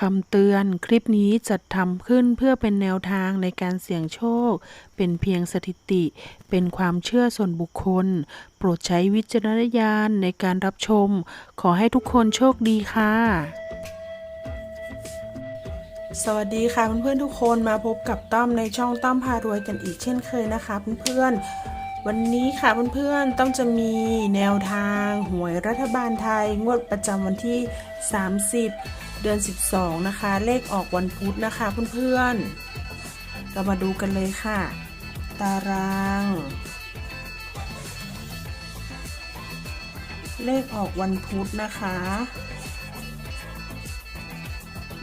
คำเตือนคลิปนี้จัดทำขึ้นเพื่อเป็นแนวทางในการเสี่ยงโชค เป็นเพียงสถิติ เป็นความเชื่อส่วนบุคคล โปรดใช้วิจารณญาณในการรับชม ขอให้ทุกคนโชคดีค่ะ สวัสดีค่ะเพื่อนๆทุกคนมาพบกับต้อมในช่องต้อมพารวยกันอีกเช่นเคยนะคะเพื่อนๆวันนี้ค่ะเพื่อนๆต้องจะมีแนวทางหวยรัฐบาลไทยงวดประจำวันที่ 30 เดือน 12 นะคะ เลขออกวันพุธนะคะเพื่อนๆ เรามาดูกันเลยค่ะ ตาราง เลขออกวันพุธนะคะ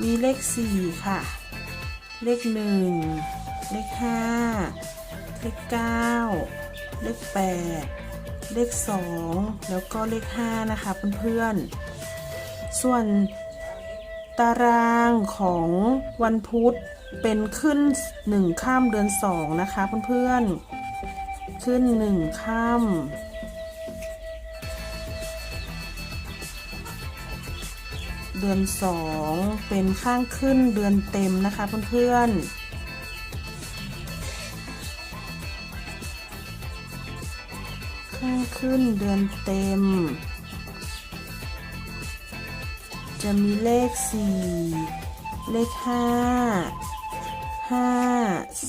มีเลข 4 ค่ะ เลข 1 เลข 5 เลข 9 เลข 8 เลข 2 แล้วก็เลข 5 นะคะเพื่อนๆ ส่วน ตารางของวันพุธเป็นขึ้น1ข้ามเดือน2นะคะเพื่อนๆ ขึ้น1ข้ามเดือน2เป็นข้างขึ้นเดือนเต็มนะคะเพื่อนๆข้างขึ้นเดือนเต็ม จะมีเลข 4 เลข 5 5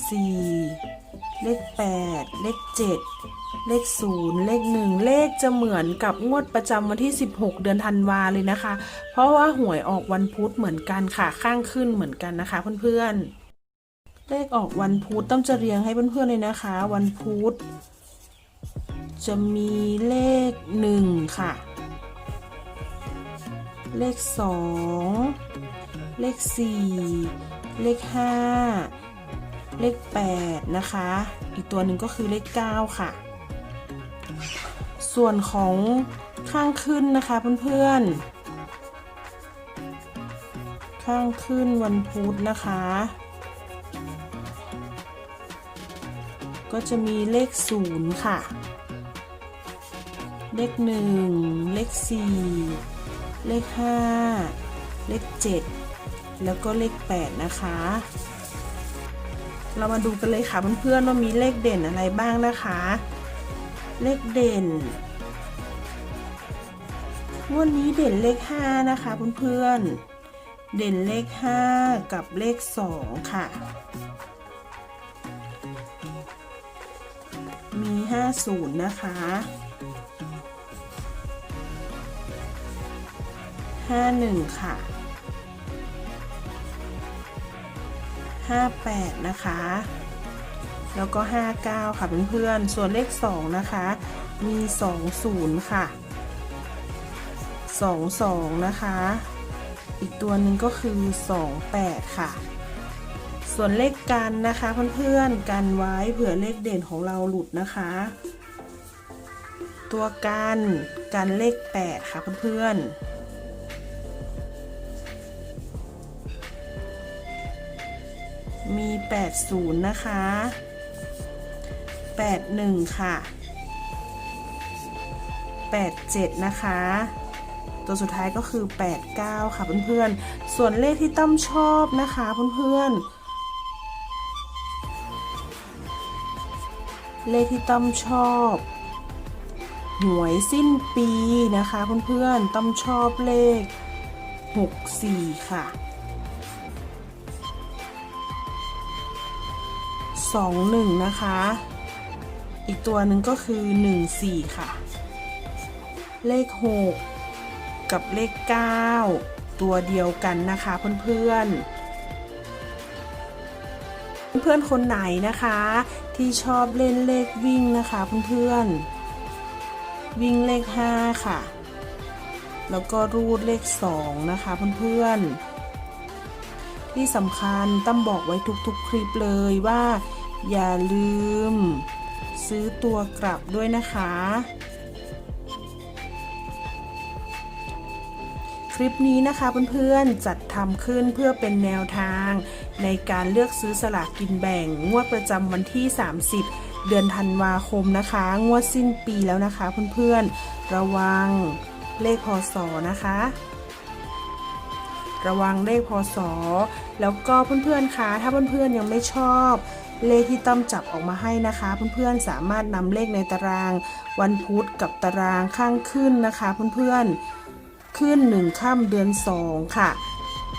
4 เลข 8 เลข 7 เลข 0 เลข 1 เลขจะเหมือนกับงวดประจำวันที่ 16 เดือนธันวาเลยนะคะ เพราะว่าหวยออกวันพุธเหมือนกันค่ะข้างขึ้นเหมือนกันนะคะเพื่อนๆ เลขออกวันพุธต้องจะเรียงให้เพื่อนๆเลยนะคะ วันพุธจะมีเลข 1 ค่ะ เลข 2 เลข 4 เลข 5 เลข 8 นะคะ อีกตัวหนึ่งก็คือเลข 9 ค่ะ ส่วนของข้างขึ้นนะคะเพื่อนๆ ข้างขึ้นวันพุธนะคะ ก็จะมีเลข 0 ค่ะ เลข 1 เลข 4 เลข 5 เลข 7 แล้วก็เลข 8 นะคะ เรามาดูกันเลยค่ะเพื่อนๆว่ามีเลขเด่นอะไรบ้างนะคะ เลขเด่นวันนี้เด่นเลข 5 นะคะเพื่อนๆ เด่นเลข 5 กับเลข 2 ค่ะ มี 50 นะคะ 51 ค่ะ 58 นะคะ แล้วก็ 59 ค่ะเพื่อนๆ ส่วนเลข 2 นะคะ มี 20 ค่ะ 22 นะคะ อีกตัวหนึ่งก็คือ 28 ค่ะ ส่วนเลขกันนะคะเพื่อนๆ กันไว้เผื่อเลขเด่นของเราหลุดนะคะ ตัวกัน กันเลข 8 ค่ะเพื่อนๆ มี 80 นะคะ 81 ค่ะ 87 นะคะ ตัวสุดท้ายก็คือ 89 ค่ะเพื่อนๆ ส่วนเลขที่ตั้มชอบนะคะเพื่อนๆเลขที่ตั้มชอบ หวยสิ้นปีนะคะเพื่อนๆตั้มชอบเลข 64 ค่ะ สองหนึ่งนะคะ อีกตัวหนึ่งก็คือหนึ่งสี่ค่ะ เลขหกกับเลขเก้าตัวเดียวกันนะคะเพื่อนๆเพื่อนๆคนไหนนะคะ ที่ชอบเล่นเลขวิ่งนะคะเพื่อนๆวิ่งเลขห้าค่ะ แล้วก็รูดเลขสองนะคะเพื่อนๆที่สำคัญตั้มบอกไว้ทุกๆคลิปเลยว่า อย่าลืม ซื้อตัวกลับด้วยนะคะ คลิปนี้นะคะเพื่อนๆจัดทำขึ้นเพื่อเป็นแนวทาง ในการเลือกซื้อสลากกินแบ่ง งวดประจำวันที่ 30 เดือนธันวาคมนะคะ งวดสิ้นปีแล้วนะคะเพื่อนๆ ระวังเลขพศนะคะระวังเลขพศ แล้วก็เพื่อนๆคะ ถ้าเพื่อนๆยังไม่ชอบ เลขที่ตั้มจับออกมาให้นะคะ เพื่อนๆสามารถนำเลขในตารางวันพุธกับตารางข้างขึ้นนะคะ เพื่อนๆขึ้นหนึ่งค่ำเดือนสองค่ะ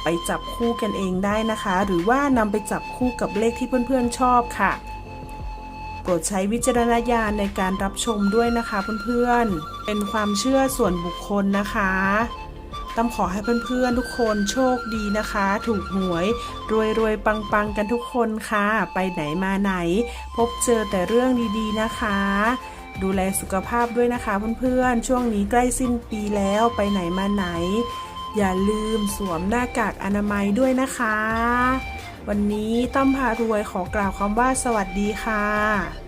ไปจับคู่กันเองได้นะคะ หรือว่านำไปจับคู่กับเลขที่เพื่อนๆชอบค่ะโปรดใช้วิจารณญาณในการรับชมด้วยนะคะเพื่อนๆเป็นความเชื่อส่วนบุคคลนะคะ ตั้มขอให้เพื่อนๆทุกคนโชคดีนะคะ ถูกหวย รวยๆ ปังๆ กันทุกคนค่ะ ไปไหนมาไหน พบเจอแต่เรื่องดีๆนะคะ ดูแลสุขภาพด้วยนะคะเพื่อนๆ ช่วงนี้ใกล้สิ้นปีแล้วไปไหนมาไหน อย่าลืมสวมหน้ากากอนามัยด้วยนะคะ วันนี้ตั้มพารวยขอกล่าวคำว่าสวัสดีค่ะ